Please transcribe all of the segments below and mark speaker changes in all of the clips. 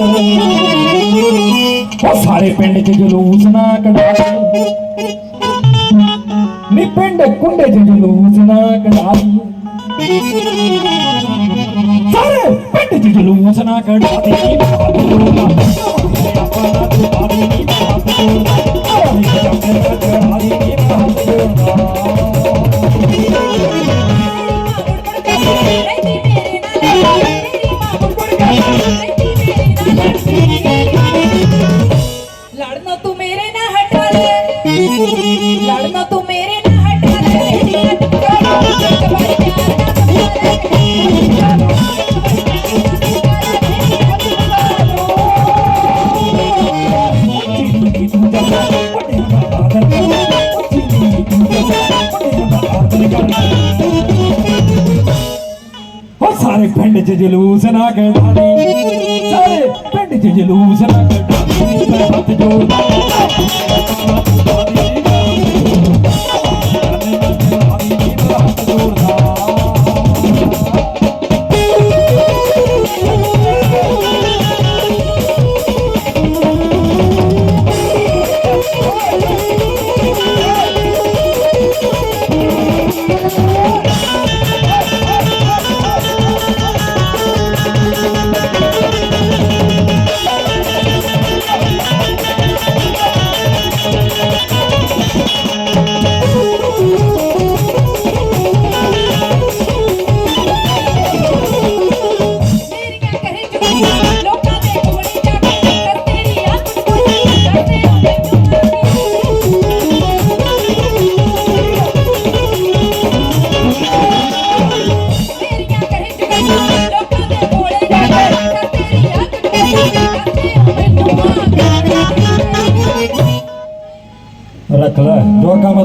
Speaker 1: ਉਹ ਸਾਰੇ ਪਿੰਡ 'ਚ ਜਲੂਸ ਨਾ ਕਢਾ ਨੀ ਪਿੰਡ ਕੁੰਡੇ 'ਚ ਜਲੂਸ ਨਾ ਕਢਾ ਸਾਰੇ ਪਿੰਡ 'ਚ ਜਲੂਸ ਨਾ ਕਢਾ ਦੇ ਨੀ ਬਹਾਦੂਰ ਆਪਾਂ ਨਾ ਤੂੰ ਬਾਦੀ ਨੀ ਬਹਾਦੂਰ ਆਹ ਨੀ ਜੰਮੇ ਨਾ ਕਢਾ ਦੇ ਨੀ Thank you. ਪਿੰਡ 'ਚ ਜਲੂਸ ਨਾ ਕਢਾਣੀ ਸਾਰੇ ਪਿੰਡ 'ਚ ਜਲੂਸ ਨਾ ਕਢਾਣੀ ਹੱਥ ਜੋੜਦਾ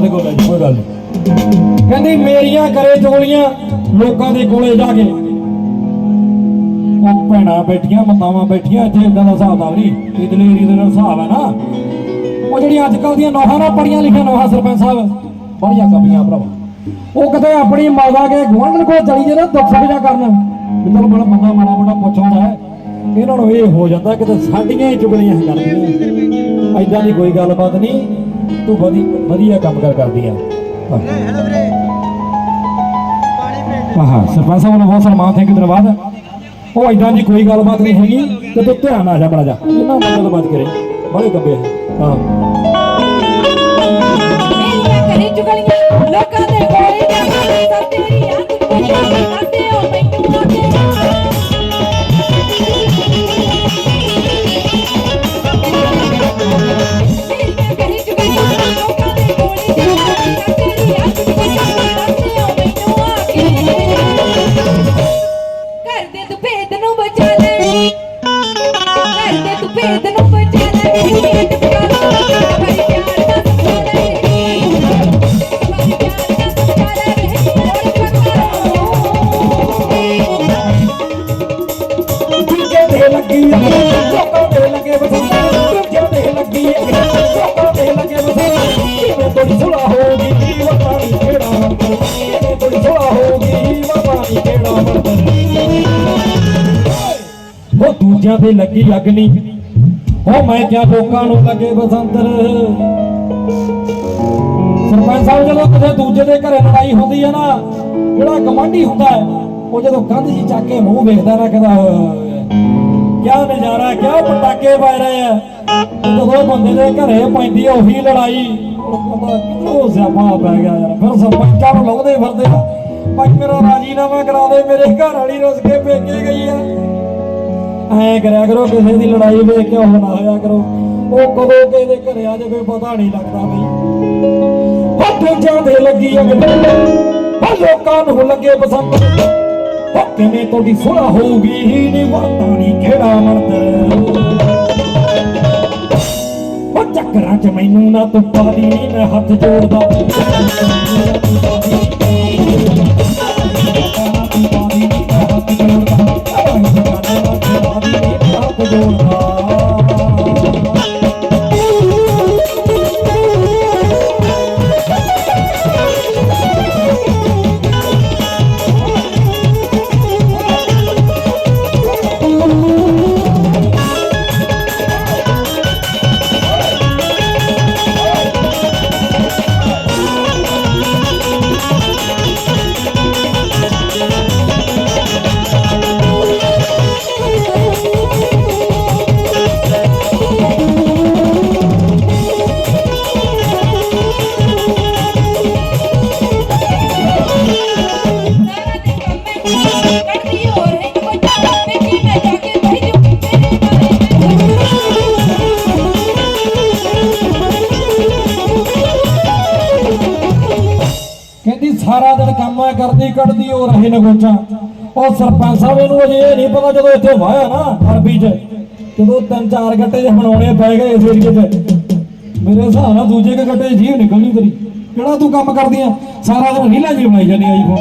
Speaker 1: ਜੋਗਾ ਮਤ ਕੋਲ ਕੋਈ ਗੱਲ ਕਹਿੰਦੀ, ਮੇਰੀਆਂ ਕਰੇ ਚੋਲੀਆਂ, ਲੋਕਾਂ ਦੇ ਕੋਲੇ ਜਾ ਕੇ ਉਹ ਭੈਣਾਂ ਬੈਠੀਆਂ ਮਤਾਵਾਂ ਬੈਠੀਆਂ, ਇੱਥੇ ਇਦਾਂ ਦਾ ਹਿਸਾਬ ਦਾ ਨਹੀਂ। ਇਹ ਦਲੇਰੀ ਦਾ ਹਿਸਾਬ ਹੈ ਨਾ। ਉਹ ਜਿਹੜੀਆਂ ਅੱਜ ਕੱਲ ਦੀਆਂ ਨੋਹਾਂ ਨਾ ਪੜੀਆਂ ਲਿਖੀਆਂ ਨੋਹਾਂ, ਸਰਪੰਚ ਸਾਹਿਬ ਬੜੀਆਂ ਕਮੀਆਂ ਭਰਾਵਾ। ਉਹ ਕਿਤੇ ਆਪਣੀ ਮਾਦਾ ਕੇ ਗੁਆਂਢਣ ਕੋਲ ਚਲੀ ਜੇ ਨਾ, ਦੁੱਖ ਜਾ ਕਰਨ। ਵੀ ਬੜਾ ਬੰਦਾ ਮਾੜਾ ਮੋਟਾ ਪੁੱਛਾਉਂਦਾ ਹੈ। ਇਹਨਾਂ ਨੂੰ ਇਹ ਹੋ ਜਾਂਦਾ ਕਿਤੇ ਸਾਡੀਆਂ ਹੀ ਚੁਗਲੀਆਂ ਕਰਦੀਆਂ ਐਦਾਂ ਦੀ ਕੋਈ ਗੱਲਬਾਤ ਨਹੀਂ। ਤੂੰ ਵਧੀ ਵਧੀਆ ਕੰਮ ਕਰ ਕਰਦੀ ਆ। ਹਾਂ। ਸਰਪੰਚ ਸਾਹਿਬ ਨੂੰ ਬਹੁਤ ਸਨਮਾਨ ਥੈਂਕ ਯੂ ਧੰਨਵਾਦ। ਉਹ ਐਦਾਂ ਦੀ ਕੋਈ ਗੱਲਬਾਤ ਨਹੀਂ ਹੈਗੀ ਤੇ ਤੂੰ ਧਿਆਨ ਨਾਲ ਜਾ ਬੜਾ ਜਾ ਇਹਨਾਂ ਨਾਲ ਗੱਲਬਾਤ ਕਰੇ। ਬੜੇ ਗੱਬੇ ਹਾਂ।
Speaker 2: ਮੇਰੀਆਂ ਕਰੇ ਚੁਗਲੀਆਂ ਲੋਕਾਂ
Speaker 1: ਲੱਗੀ ਅੱਗੇ, ਦੇ ਲੱਗੇ ਬਸੰਤ ਦੂਜੇ ਦੇ ਲੱਗੀ ਅੱਗੇ, ਦੇ ਲੱਗੇ ਬਸੰਤ ਕਿਵੇਂ ਤੋੜੀ ਸੁਲਾ ਹੋਗੀ ਵਤਾ ਨਹੀਂ ਕਿਹੜਾ ਮੰਦਰ ਕਿਵੇਂ ਤੋੜੀ ਸੁਲਾ ਹੋਗੀ ਵਤਾ ਨਹੀਂ ਕਿਹੜਾ ਮੰਦਰ ਉਹ ਦੂਜਿਆਂ ਦੇ ਲੱਗੀ ਅੱਗ ਉਹ ਮੈਂ ਕਿਹਾ ਲੋਕਾਂ ਨੂੰ ਲੱਗੇ ਬਸੰਤਰ ਸਰਪੰਚ ਸਾਹਿਬ ਜਦੋਂ ਕਿਸੇ ਦੂਜੇ ਦੇ ਘਰੇ ਲੜਾਈ ਹੁੰਦੀ ਹੈ ਨਾ ਜਿਹੜਾ ਗਵਾਂਢੀ ਹੁੰਦਾ ਹੈ ਉਹ ਜਦੋਂ ਕੰਧ ਜੀ ਚੱਕ ਕੇ ਮੂੰਹ ਵੇਖਦਾ ਨਾ ਕਹਿੰਦਾ ਕਿਆ ਨਜ਼ਾਰਾ, ਕਿਆ ਪਟਾਕੇ ਵੱਜ ਰਹੇ ਆ। ਜਦੋਂ ਬੰਦੇ ਦੇ ਘਰੇ ਪੈਂਦੀ ਉਹੀ ਲੜਾਈ। ਕਿਧਰੋਂ ਸਿਆਪਾ ਪੈ ਗਿਆ ਯਾਰ? ਫਿਰ ਸਰਪੰਚਾਂ ਨੂੰ ਲਾਉਂਦੇ ਫਿਰਦੇ ਆ। ਭਾਈ, ਮੇਰਾ ਰਾਜੀਨਾਮਾ ਕਰਾ ਦੇ, ਮੇਰੇ ਘਰ ਵਾਲੀ ਰੁੱਸ ਕੇ ਪੇਕੇ ਗਈ ਆ। ਐ ਕਰਿਆ ਕਰੋ, ਕਿਸੇ ਦੀ ਲੜਾਈ ਵੇਖ ਕੇ ਉਹ ਨਾ ਹੋਇਆ ਕਰੋ। ਉਹ ਕਦੋਂ ਕਿਸੇ ਦੇ ਘਰੇ ਆ ਜਾਵੇ, ਪਤਾ ਨਹੀਂ ਲੱਗਦਾ ਬਈ। ਉਹ ਦੂਜਿਆਂ ਲੱਗੀ ਅੱਗ ਲੋਕਾਂ ਨੂੰ ਲੱਗੇ ਪਸੰਦ। ਉਹ ਕਿਵੇਂ ਤੁਹਾਡੀ ਸੁਲਾ ਹੋਊਗੀ ਹੀ ਨਹੀਂ ਵਰਤਾ ਨਹੀਂ ਕਿਹੜਾ ਮੰਦਰ ਉਹ ਚੱਕਰਾਂ 'ਚ ਮੈਨੂੰ ਨਾ ਤੂੰ ਪਾਦੀ ਨਹੀਂ ਮੈਂ ਹੱਥ ਜੋੜਦਾ ਕੰਮ ਹੈ ਕਰਦੀ ਕੱਢਦੀ, ਉਹ ਰਹੇ ਨਗੋਚਾ ਉਹ ਸਰਪੰਚ ਸਾਹਿਬ, ਇਹਨੂੰ ਅਜੇ ਇਹ ਨਹੀਂ ਪਤਾ ਜਦੋਂ ਇੱਥੇ ਵਾਇਆ ਨਾ, ਅਰਬੀ 'ਚ। ਜਦੋਂ ਤਿੰਨ ਚਾਰ ਗੱਟੇ ਜਿਹੇ ਬਣਾਉਣੇ ਪੈ ਗਏ ਇਸ ਏਰੀਏ 'ਚ। ਮੇਰੇ ਹਿਸਾਬ ਨਾਲ ਦੂਜੇ ਕੇ ਗੱਟੇ ਜੀਵ ਨਿਕਲਣੀ ਤੇਰੀ। ਕਿਹੜਾ ਤੂੰ ਕੰਮ ਕਰਦੀ ਆ ਸਾਰਾ ਦਿਨ ਨੀਲਾ ਜੀ ਬਣਾਈ ਜਾਂਦੀ ਆਈਫੋਨ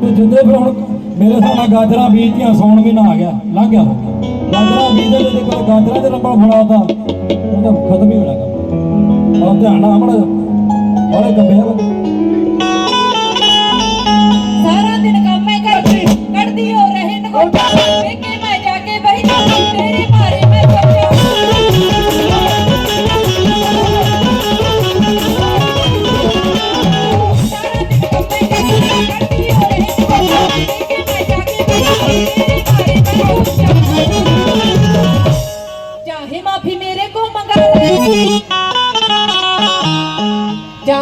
Speaker 1: ਤੇ। ਜਿੰਦੇ ਫਿਰ ਹੁਣ ਮੇਰੇ ਹਿਸਾਬ ਨਾਲ ਗਾਜਰਾਂ ਬੀਜਤੀਆਂ ਸੌਣ ਮਹੀਨਾ ਆ ਗਿਆ, ਲੰਘ ਗਿਆ। ਗਾਜਰਾਂ ਬੀਜਦੇ ਜੇ ਕੋਈ ਗਾਜਰਾਂ ਦੇ ਰੰਬਲ ਫੜਾਤਾ। ਉਹ ਖਤਮ ਹੀ ਹੋਣਾ ਕੰਮ। ਆਹ ਧਿਆਨ ਨਾਲ ਹਮੜਾ ਬੜੇ ਕੰਬੇ
Speaker 2: ਸਾਰਾ ਦਿਨ ਕੰਮ ਮੈਂ ਕਰਦੀ ਕੱਢਦੀ ਹੋ ਰਹੇ ਨਗੋਟਾ।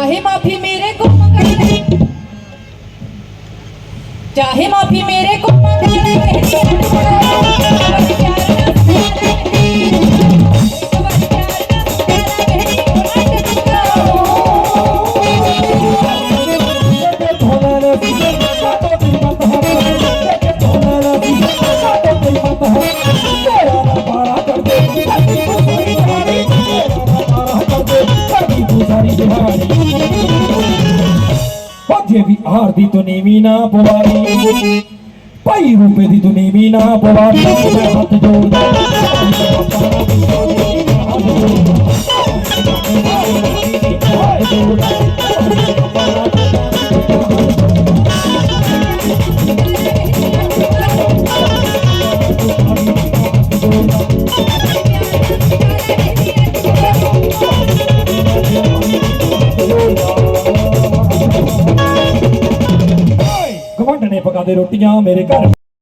Speaker 2: ਚਾਹੇ ਮਾਫੀ ਮੇਰੇ ਕੋਲ ਮੰਗਣੀ ਚਾਹੇ ਮਾਫੀ ਮੇਰੇ ਕੋਲ ਮੰਗਣੀ ardito ni mina pobari pai rupe dito ni mina pobari pai rupe dito
Speaker 1: ni mina pobari ਦੀ ਰੋਟੀਆਂ ਮੇਰੇ ਘਰ